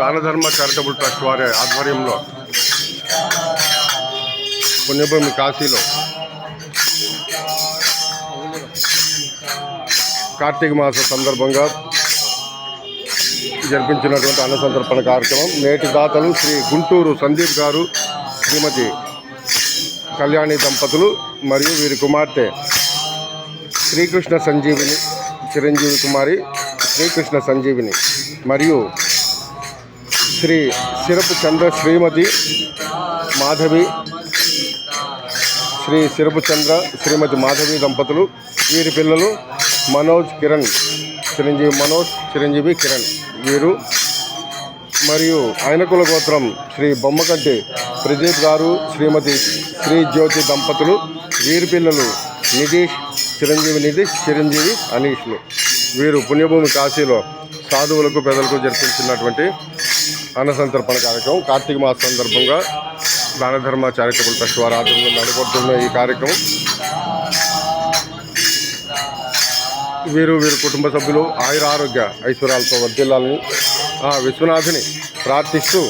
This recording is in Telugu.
దానధర్మ చారిటబుల్ ట్రస్ట్ వారి ఆధ్వర్యంలో పుణ్యభూమి కాశీలో కార్తీక మాస సందర్భంగా జరిపించినటువంటి అన్న సంతర్పణ కార్యక్రమం. నేటి దాతలు శ్రీ గుంటూరు సందీప్ గారు శ్రీమతి కళ్యాణి దంపతులు మరియు వీరి కుమార్తె శ్రీకృష్ణ సంజీవిని చిరంజీవి కుమారి శ్రీకృష్ణ సంజీవిని మరియు శ్రీ సిరపు చంద్ర శ్రీమతి మాధవి శ్రీ సిరపు చంద్ర శ్రీమతి మాధవి దంపతులు వీరి పిల్లలు మనోజ్ కిరణ్ చిరంజీవి మనోజ్ చిరంజీవి కిరణ్ వీరు. మరియు ఆయనకుల గోత్రం శ్రీ బొమ్మకంటి ప్రదీప్ గారు శ్రీమతి శ్రీ జ్యోతి దంపతులు వీరి పిల్లలు నితీష్ చిరంజీవి నితీష్ చిరంజీవి అనీష్లు. వీరు పుణ్యభూమి కాశీలో సాధువులకు పెదలకు జరిపించినటువంటి అన్నసంతర్పణ కార్యక్రమం కార్తీక మాస సందర్భంగా దానధర్మ చారిటబుల్ ట్రస్ట్ వారి ఆధ్వర్యంలో నడుపుతున్న ఈ కార్యక్రమం. వీరు వీరి కుటుంబ సభ్యులు ఆయుర ఆరోగ్య ఐశ్వర్యాలతో వర్ధిల్లాలని ఆ విశ్వనాథుని ప్రార్థిస్తూ